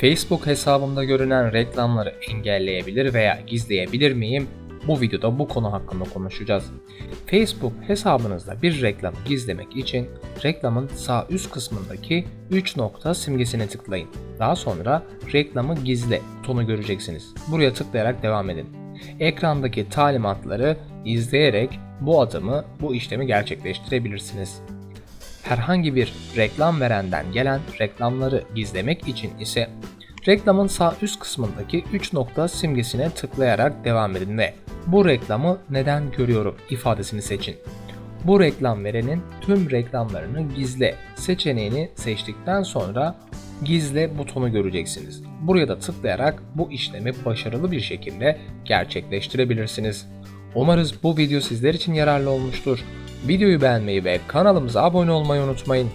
Facebook hesabımda görünen reklamları engelleyebilir veya gizleyebilir miyim? Bu videoda bu konu hakkında konuşacağız. Facebook hesabınızda bir reklam gizlemek için reklamın sağ üst kısmındaki 3 nokta simgesine tıklayın. Daha sonra reklamı gizle butonu göreceksiniz. Buraya tıklayarak devam edin. Ekrandaki talimatları izleyerek bu adımı, bu işlemi gerçekleştirebilirsiniz. Herhangi bir reklam verenden gelen reklamları gizlemek için ise reklamın sağ üst kısmındaki 3 nokta simgesine tıklayarak devam edin ve bu reklamı neden görüyorum ifadesini seçin. Bu reklam verenin tüm reklamlarını gizle seçeneğini seçtikten sonra gizle butonu göreceksiniz. Buraya da tıklayarak bu işlemi başarılı bir şekilde gerçekleştirebilirsiniz. Umarız bu video sizler için yararlı olmuştur. Videoyu beğenmeyi ve kanalımıza abone olmayı unutmayın.